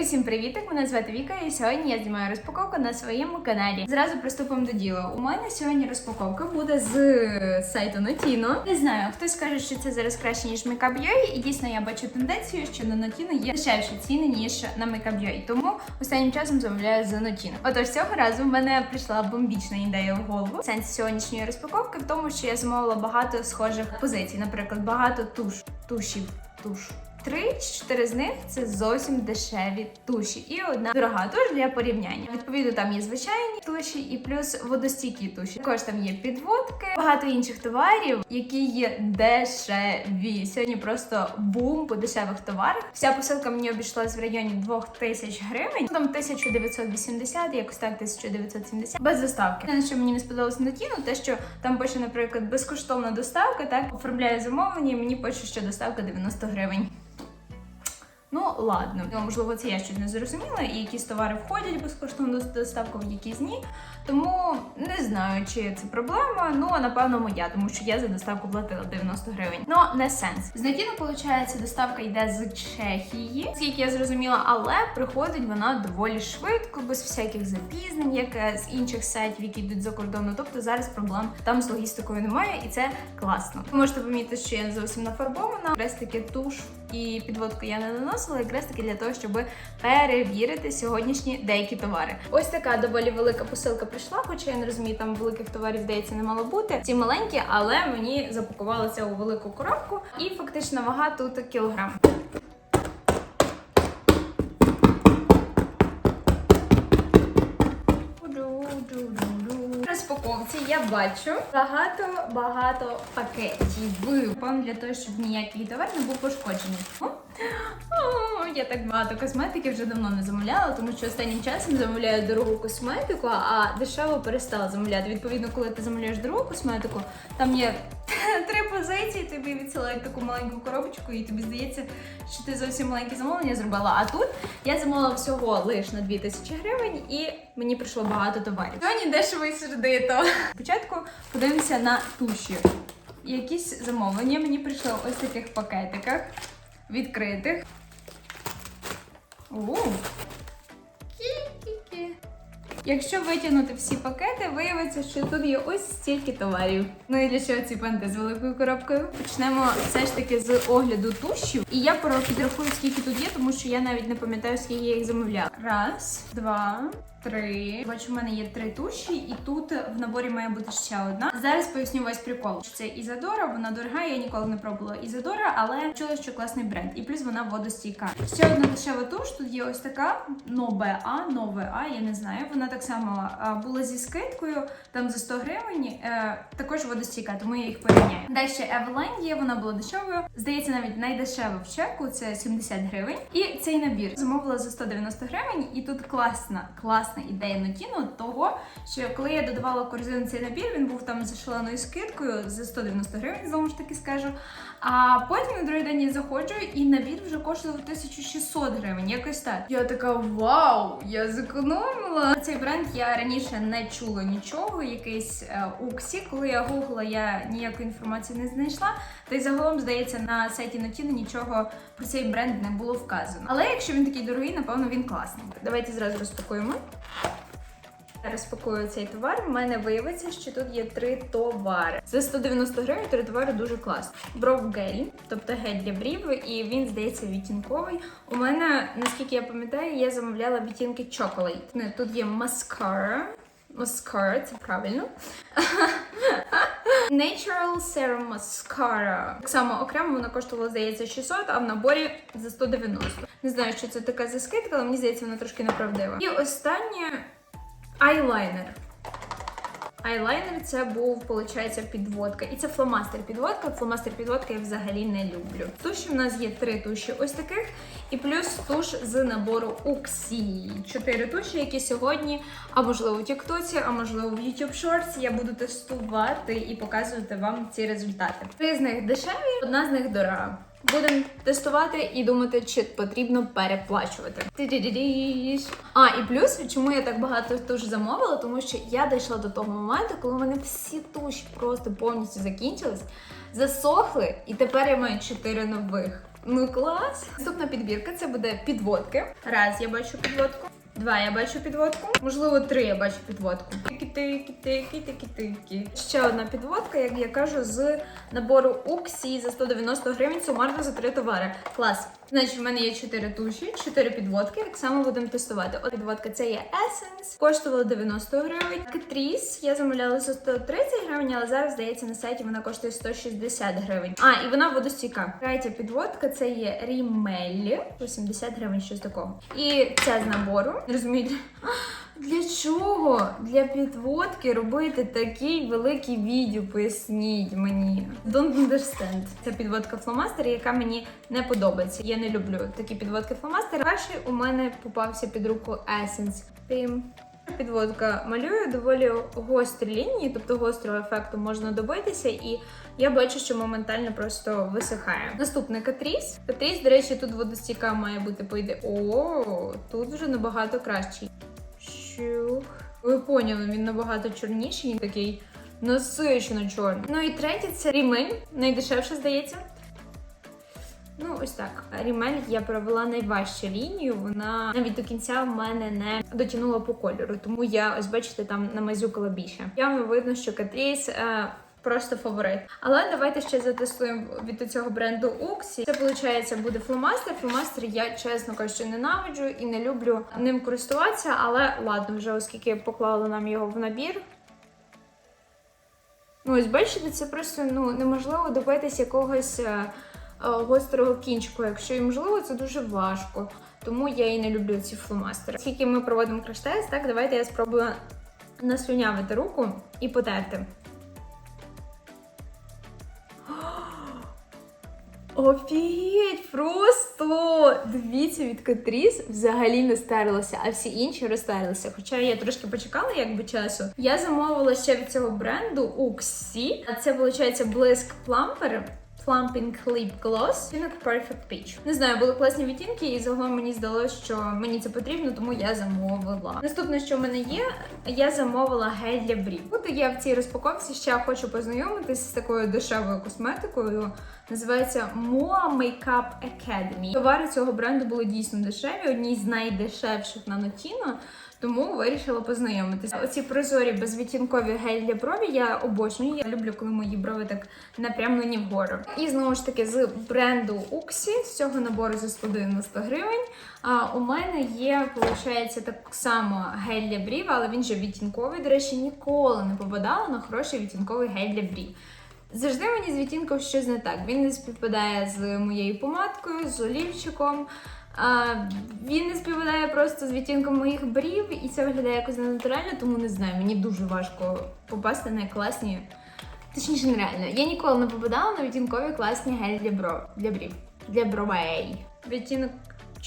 Усім привітик! Мене звати Віка, і сьогодні я знімаю розпаковку на своєму каналі. Зразу приступимо до діла. У мене сьогодні розпаковка буде з сайту Notino. Не знаю, хтось каже, що це зараз краще ніж Makeup.ua, і дійсно я бачу тенденцію, що на Notino є дешевші ціни ніж на Makeup.ua. Тому останнім часом замовляю за Notino. Отож, цього разу в мене прийшла бомбічна ідея в голову. Сенс сьогоднішньої розпаковки в тому, що я замовила багато схожих позицій, наприклад, багато туш, тушів, туш. Три чи чотири з них це зовсім дешеві туші, і одна дорога туш для порівняння. Відповідно, там є звичайні туші і плюс водостійкі туші. Також там є підводки, багато інших товарів, які є дешеві. Сьогодні просто бум по дешевих товарах. Вся посилка мені обійшлась в районі 2000 гривень. Там 1980, якось так 1970, без доставки. Те, що мені не сподобалось на тіну, те, що там пише, наприклад, безкоштовна доставка, так оформляю замовлення, і мені пише, що доставка 90 гривень. Ну, ладно, Ну, можливо, це я щось не зрозуміла, і якісь товари входять в безкоштовну доставку, в якісь ні. Тому не знаю, чи це проблема. Ну, а напевно, моя, тому що я за доставку платила 90 гривень. Ну, не сенс. З Натіну, виходить, доставка йде з Чехії, скільки я зрозуміла, але приходить вона доволі швидко, без всяких запізнень, як е, з інших сайтів, які йдуть за кордону. Тобто зараз проблем там з логістикою немає, і це класно. Ви можете помітити, що я не зовсім нафарбована. Якраз таки туш і підводку я не наносила, якраз таки для того, щоб перевірити сьогоднішні деякі товари. Ось така доволі велика посилка прийшла, хоча я не розумію, там великих товарів здається не мало бути. Ці маленькі, але мені запакувалися у велику коробку, і фактично вага тут кілограм. В розпаковці я бачу багато багато пакетів. Пам для того, щоб ніякий товар не був пошкоджений. Я так багато косметики вже давно не замовляла, тому що останнім часом замовляю дорогу косметику, а дешево перестала замовляти. Відповідно, коли ти замовляєш дорогу косметику, там є три позиції, тобі відсилають таку маленьку коробочку, і тобі здається, що ти зовсім маленьке замовлення зробила. А тут я замовила всього лише на 2000 гривень, і мені прийшло багато товарів. Сьогодні дешево і сердито. Спочатку подивимося на туші. Якісь замовлення мені прийшли ось таких пакетиках відкритих. У. Якщо витягнути всі пакети, виявиться, що тут є ось стільки товарів. Ну і для чого ці панти з великою коробкою? Почнемо все ж таки з огляду тушів. І я порахую підрахую, скільки тут є, тому що я навіть не пам'ятаю, скільки я їх замовляла. Раз, два. Три. Бачу, в мене є три туші, і тут в наборі має бути ще одна. Зараз поясню весь прикол. Це Ізадора, вона дорога, я ніколи не пробувала Ізадора, але чула, що класний бренд. І плюс вона водостійка. Ще одна дешева туш. Тут є ось така Нове А, Нове А, я не знаю. Вона так само була зі скидкою, там за 100 гривень. Е, також водостійка, тому я їх порівняю. Далі Eveline є, вона була дешевою. Здається, навіть найдешева в чеку це 70 гривень. І цей набір замовила за 190 гривень, і тут класна, класна ідея Нотіно того, що коли я додавала в корзину цей набір, він був там за шаленою скидкою за 190 гривень, знову ж таки скажу. А потім на другий день я заходжу, і набір вже коштував 1600 гривень. Якось так. Я така вау, я зекономила. Цей бренд я раніше не чула нічого. Якийсь е, уксі. Коли я гугла, я ніякої інформації не знайшла. Та й загалом, здається, на сайті Notino нічого про цей бренд не було вказано. Але якщо він такий дорогий, напевно він класний. Давайте зразу розпакуємо. Розпакую цей товар. В мене виявиться, що тут є три товари. За 190 гривень три товари дуже класні. Бров гель, тобто гель для брів, і він здається відтінковий. У мене, наскільки я пам'ятаю, я замовляла відтінки Chocolate. Тут є маскара. Маскара, це правильно. Natural Serum Mascara. Так само окремо вона коштувала, здається, 600, а в наборі за 190. Не знаю, що це така за скидка, але мені здається, вона трошки неправдива. І останнє айлайнер. Айлайнер це був, виходить, підводка. І це фломастер підводка. Фломастер підводка я взагалі не люблю. Туші в нас є три туші ось таких, і плюс туш з набору Уксі. Чотири туші, які сьогодні, а можливо в Тіктоці, а можливо в YouTube Shorts я буду тестувати і показувати вам ці результати. Три з них дешеві, одна з них дорога. Будемо тестувати і думати, чи потрібно переплачувати. А, і плюс, чому я так багато туш замовила, тому що я дійшла до того моменту, коли в мене всі туші просто повністю закінчились, засохли, і тепер я маю чотири нових. Ну клас. Наступна підбірка це буде підводки. Раз, я бачу підводку. Два, я бачу підводку. Можливо, три я бачу підводку. Тики-тики, тики, тики, тики. Ще одна підводка, як я кажу, з набору Уксі за 190 гривень сумарно за три товари. Клас. Значить, в мене є чотири туші, чотири підводки. Так само будемо тестувати. От підводка це є Essence, коштувала 90 гривень. Катріс я замовляла за 130 гривень, але зараз здається на сайті вона коштує 160 гривень. А, і вона водостійка. Третя підводка це є Рімеллі, 80 гривень, щось такого. І це з набору. Розумію, для- чого для підводки робити такий великий відео? Поясніть мені. Don't understand. Це підводка фломастер, яка мені не подобається. Я не люблю такі підводки фломастер. Перший у мене попався під руку Essence. Пім. Підводка малює доволі гострі лінії, тобто гострого ефекту можна добитися, і я бачу, що моментально просто висихає. Наступний катріс. Катріс, до речі, тут водостійка має бути по ідеї. О, тут вже набагато кращий. Щух. Ви поняли, він набагато чорніший, він такий насичено чорний. Ну і третє це рімень. найдешевше здається. Ну, ось так. Рімель я провела найважчу лінію. Вона навіть до кінця в мене не дотягнула по кольору, тому я ось бачите, там намазюкала більше. Явно видно, що Катріс. Е, Просто фаворит. Але давайте ще затестуємо від цього бренду Уксі. Це виходить буде фломастер. Фломастер я чесно кажучи ненавиджу і не люблю ним користуватися, але ладно, вже оскільки поклали нам його в набір. Ну, ось бачите, це просто ну неможливо добитись якогось е, е, гострого кінчику. Якщо і можливо, це дуже важко. Тому я і не люблю ці фломастери. Оскільки ми проводимо краш-тест, так давайте я спробую наслюнявити руку і потерти. Офігеть, просто дивіться, від Катріс взагалі не стерлося, а всі інші розстерлися. Хоча я трошки почекала, якби часу. Я замовила ще від цього бренду Уксі. А це виходить блиск плампер. Plumping Lip Gloss Відтінок Perfect Peach. Не знаю, були класні відтінки, і загалом мені здалося, що мені це потрібно, тому я замовила. Наступне, що в мене є, я замовила гель для брів. Тут я в цій розпаковці ще хочу познайомитися з такою дешевою косметикою. Називається Moa Makeup Academy. Товари цього бренду були дійсно дешеві, одні з найдешевших на Notino. Тому вирішила познайомитися. Оці прозорі безвідтінкові гель для брові я обожнюю. Я люблю, коли мої брови так напрямлені вгору. І знову ж таки з бренду Uxie, з цього набору за 190 гривень. А у мене є, виходить, так само гель для брів, але він же відтінковий. До речі, ніколи не попадала на хороший відтінковий гель для брів. Завжди мені з відтінком щось не так. Він не співпадає з моєю помадкою, з олівчиком. А, він не співпадає просто з відтінком моїх брів, і це виглядає якось ненатурально, тому не знаю. Мені дуже важко попасти на класні. Точніше, нереально. Я ніколи не попадала на відтінкові класні гель для бров для брів. Для бровей. Відтінок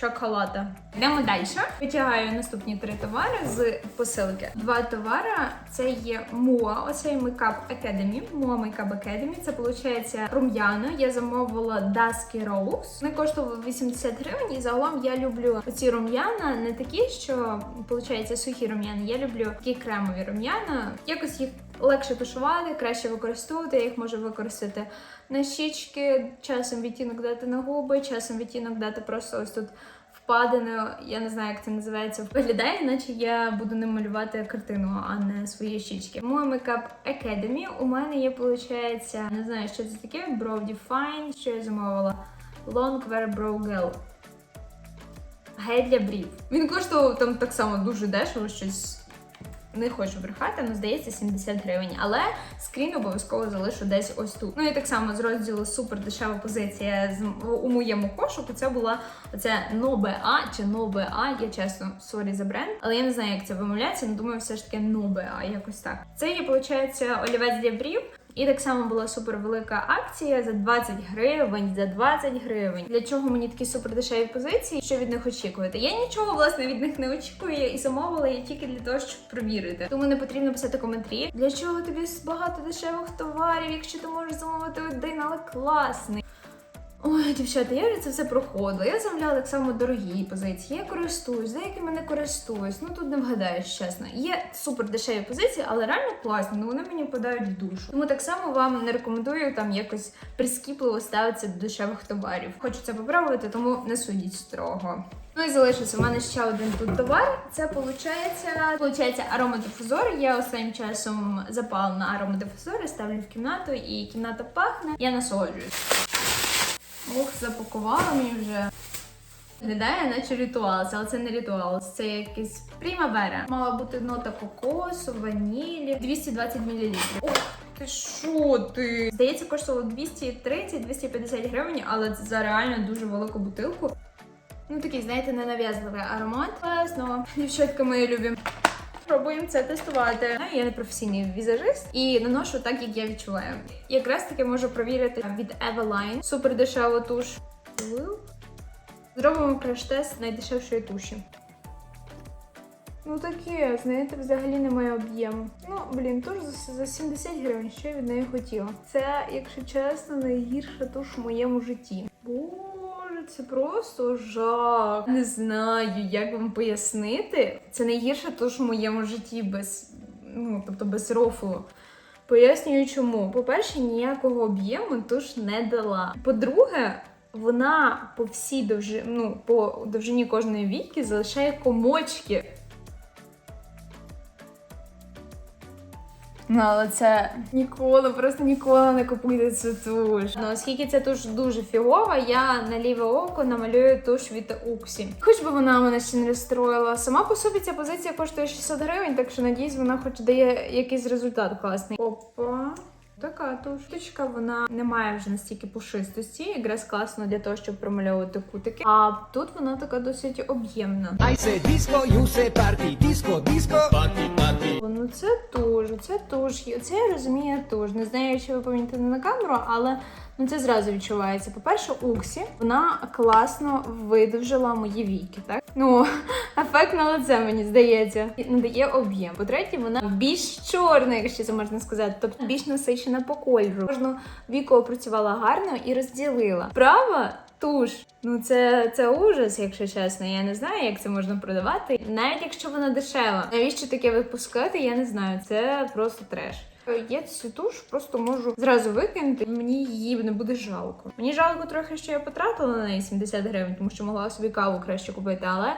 чоколада. Йдемо далі. Витягаю наступні три товари з посилки. Два товари це є Mua, оцей Makeup Academy. Mua Makeup Academy. Це виходить рум'яна. Я замовила Dusky Rose. Вони коштували 80 гривень. І загалом я люблю оці рум'яна, не такі, що виходить сухі рум'яна. Я люблю такі кремові рум'яна. Якось їх легше тушувати, краще використовувати. Я їх можу використати на щічки, часом відтінок дати на губи, часом відтінок дати просто ось тут впадину. Я не знаю, як це називається. Виглядає, наче я буду ним малювати картину, а не свої щічки. Моя Makeup Academy у мене є, виходить, не знаю, що це таке. Brow Define, що я замовила. Long Wear Brow Gel. Гель для брів. Він коштував там так само дуже дешево, щось. Не хочу брехати, але здається 70 гривень. Але скрін обов'язково залишу десь ось тут. Ну і так само з розділу супер дешева позиція з у моєму кошику. Це була оце NoBA чи NoBA, Я чесно сорі за бренд, але я не знаю, як це вимовляється. але думаю, все ж таки NoBA, якось так. Це є, виходить, олівець для брів. І так само була супер велика акція за 20 гривень, за 20 гривень. Для чого мені такі супер дешеві позиції? Що від них очікувати? Я нічого власне від них не очікую і замовила її тільки для того, щоб провірити. Тому не потрібно писати коментарі. Для чого тобі багато дешевих товарів, якщо ти можеш замовити один, але класний. Ой, дівчата, я вже це все проходила. Я замовляла так само дорогі позиції. Я користуюсь, деякими не користуюсь. Ну тут не вгадаєш, чесно. Є супер дешеві позиції, але реально класні. Ну вони мені впадають в душу. Тому так само вам не рекомендую там якось прискіпливо ставитися до дешевих товарів. Хочу це попробувати, тому не судіть строго. Ну і залишився. У мене ще один тут товар. Це виходить, виходить аромадифузор. Я останнім часом запал на аромадифузори, ставлю в кімнату, і кімната пахне. Я насолоджуюсь. Ох, запакувала мені вже. Виглядає, наче ритуал, але це не ритуал, це якийсь примавера. Мала бути нота кокосу, ванілі, 220 мл. Ох, ти що ти? Здається, коштувало 230-250 гривень, але це за реально дуже велику бутилку. Ну такий, знаєте, ненав'язливий аромат. Класно. Дівчатка мої любі. Пробуємо це тестувати. Я не професійний візажист і наношу так, як я відчуваю. Якраз таки можу провірити від Eveline. Супер дешева туш. Зробимо краш-тест найдешевшої туші. Ну таке, знаєте, взагалі немає об'єму. Ну, блін, туш за, за 70 гривень, що я від неї хотіла. Це, якщо чесно, найгірша туш в моєму житті. Боже, це просто жах. Не знаю, як вам пояснити. Це найгірша туш в моєму житті без, ну, тобто без рофлу. Пояснюю чому. По-перше, ніякого об'єму туш не дала. По-друге, вона по всій довжині, ну, по довжині кожної війки залишає комочки. Ну, але це ніколи, просто ніколи не купуйте цю туш. Ну, оскільки ця туш дуже фігова, я на ліве око намалюю туш від Уксі. Хоч би вона мене ще не розстроїла. Сама по собі ця позиція коштує 600 гривень, так що надіюсь, вона хоч дає якийсь результат класний. Опа. Така тушточка, вона не має вже настільки пушистості, якраз класно для того, щоб промальовувати кутики. А тут вона така досить об'ємна. You say party. Disco, disco. Party, party. Ну це туш, це. І Це я розумію туш. Не знаю, чи ви помітите на камеру, але ну це зразу відчувається. По-перше, Уксі вона класно видовжила мої віки, так? Ну, ефект на лице, мені здається. І Надає об'єм. По-третє, вона більш чорна, якщо це можна сказати, тобто більш насичена по кольору. Кожну віку опрацювала гарно і розділила. Права туш. Ну це, це ужас, якщо чесно. Я не знаю, як це можна продавати. Навіть якщо вона дешева. Навіщо таке випускати? Я не знаю. Це просто треш. Я цю туш просто можу зразу викинути, мені її не буде жалко. Мені жалко трохи, що я потратила на неї 70 гривень, тому що могла собі каву краще купити, але.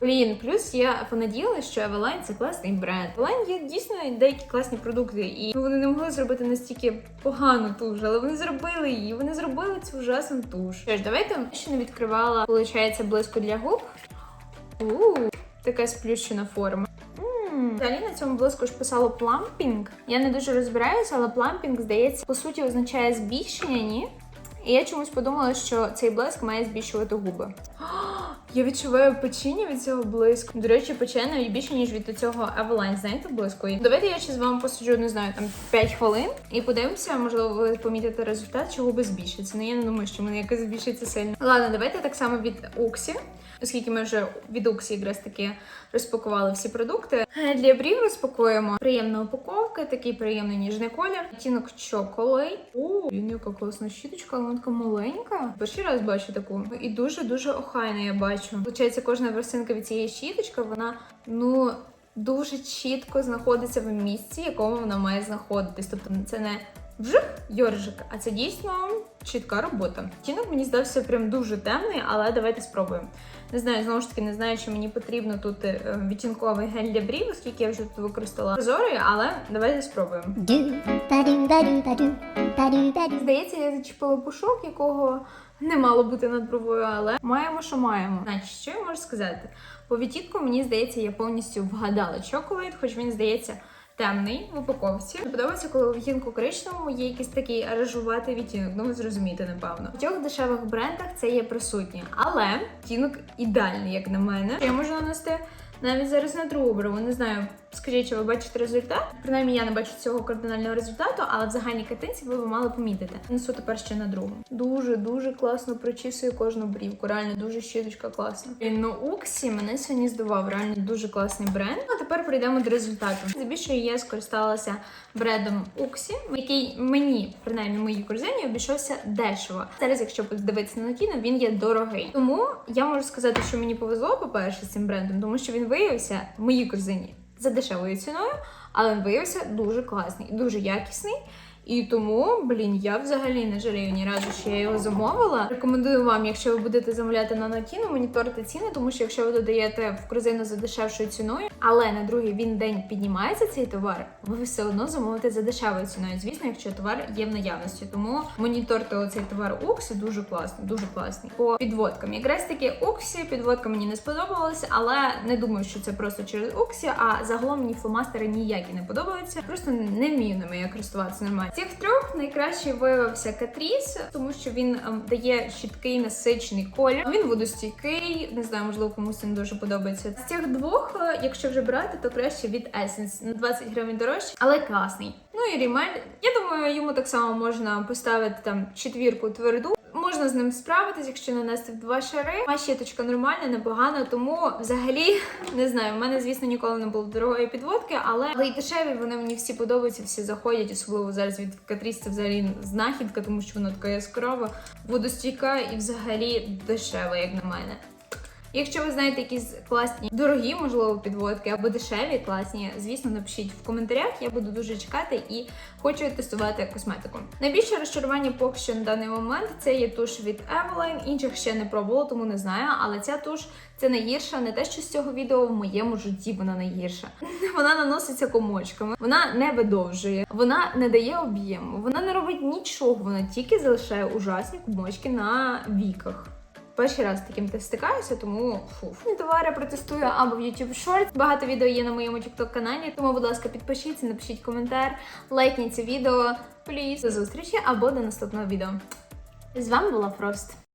Блін, плюс я понадіялася, що Eveline це класний бренд. Eveline є дійсно деякі класні продукти, і вони не могли зробити настільки погану туш, але вони зробили її. Вони зробили цю ужасну туш. Що ж, давайте ще не відкривала, виходить, блиску для губ. У така сплющена форма. Взагалі на цьому блиску ж писало плампінг. Я не дуже розбираюся, але плампінг, здається, по суті, означає збільшення, ні? І я чомусь подумала, що цей блиск має збільшувати губи. Я відчуваю печіння від цього блиску. До речі, пече навіть більше, ніж від цього Avalanche, знаєте, блиску. Давайте я ще з вами посиджу, не знаю, там 5 хвилин і подивимося, можливо, ви помітите результат, чи губи збільшаться. Ну я не думаю, що мене якось збільшиться сильно. Ладно, давайте так само від Уксі, оскільки ми вже від Уксі якраз таки розпакували всі продукти. Е, Для брів розпакуємо приємна упаковка, такий приємний ніжний колір. Тінок чоколей. О, він яка класна щіточка, вона така маленька. Перший раз бачу таку. І дуже-дуже охайна я бачу. Получається, кожна версинка від цієї щіточки, вона ну. Дуже чітко знаходиться в місці, якому вона має знаходитись. Тобто це не вжик йоржик, а це дійсно чітка робота. Тінок мені здався прям дуже темний, але давайте спробуємо. Не знаю, знову ж таки, не знаю, чи мені потрібно тут е, відтінковий гель для брів, оскільки я вже тут використала прозорий, але давайте спробуємо. Здається, я зачепила пушок, якого не мало бути над бровою, але маємо, що маємо. Значить, що я можу сказати? По відтінку, мені здається, я повністю вгадала чоколад, хоч він здається. Темний в упаковці. Мені Подобається, коли у відтінку коричневому є якийсь такий режуватий відтінок. Ну ви зрозумієте, напевно. В цьох дешевих брендах це є присутнє, але відтінок ідеальний, як на мене. Я можу нанести Навіть зараз на другу брову, не знаю, скажіть, чи ви бачите результат? Принаймні я не бачу цього кардинального результату, але в загальній картинці ви б мали помітити. Несу тепер ще на другу. Дуже дуже класно прочісую кожну брівку. Реально дуже щіточка класна. Ну, Уксі мене сьогодні здивував. Реально дуже класний бренд. Ну, а тепер перейдемо до результату. Здебільшого я скористалася брендом Уксі, який мені, принаймні моїй корзині, обійшовся дешево. Зараз, якщо подивитися на Натіно, він є дорогий. Тому я можу сказати, що мені повезло, по-перше, з цим брендом, тому що він виявився в моїй корзині за дешевою ціною, але він виявився дуже класний і дуже якісний. І тому, блін, я взагалі не жалію ні разу, що я його замовила. Рекомендую вам, якщо ви будете замовляти на Натіну, моніторити ціни, тому що якщо ви додаєте в корзину за дешевшою ціною, але на другий він день піднімається цей товар, ви все одно замовите за дешевою ціною. Звісно, якщо товар є в наявності. Тому моніторте оцей товар Уксі дуже класний, дуже класний. По підводкам. Якраз таки Уксі, підводка мені не сподобалася, але не думаю, що це просто через Уксі, а загалом мені фломастери ніякі не подобаються. Просто не вмію ними я користуватися нормально. Цих трьох найкраще виявився Катріс, тому що він ем, дає чіткий насичений колір. Він водостійкий, не знаю, можливо, комусь він дуже подобається. З цих двох, е, якщо вже брати, то краще від Essence на 20 гривень дорожче, але класний. Ну і Рімель. Я думаю, йому так само можна поставити там четвірку тверду. Можна з ним справитись, якщо нанести в два шари. А щіточка нормальна, непогана, тому взагалі не знаю. В мене, звісно, ніколи не було дорогої підводки, але, але й дешеві вони мені всі подобаються, всі заходять, особливо зараз від Катріс це взагалі знахідка, тому що вона така яскрава, водостійка і взагалі дешева, як на мене. Якщо ви знаєте якісь класні, дорогі, можливо, підводки або дешеві, класні, звісно, напишіть в коментарях. Я буду дуже чекати і хочу тестувати косметику. Найбільше розчарування поки що на даний момент це є туш від Eveline. Інших ще не пробувала, тому не знаю. Але ця туш це найгірша, не те, що з цього відео в моєму житті вона найгірша. Вона наноситься комочками, вона не видовжує, вона не дає об'єму, вона не робить нічого, вона тільки залишає ужасні комочки на віках. Перший раз таким ти стикаюся, тому фу. Товари протестую або в YouTube Shorts. Багато відео є на моєму TikTok каналі, тому, будь ласка, підпишіться, напишіть коментар, лайкніть це відео. Пліз. До зустрічі або до наступного відео. З вами була Фрост.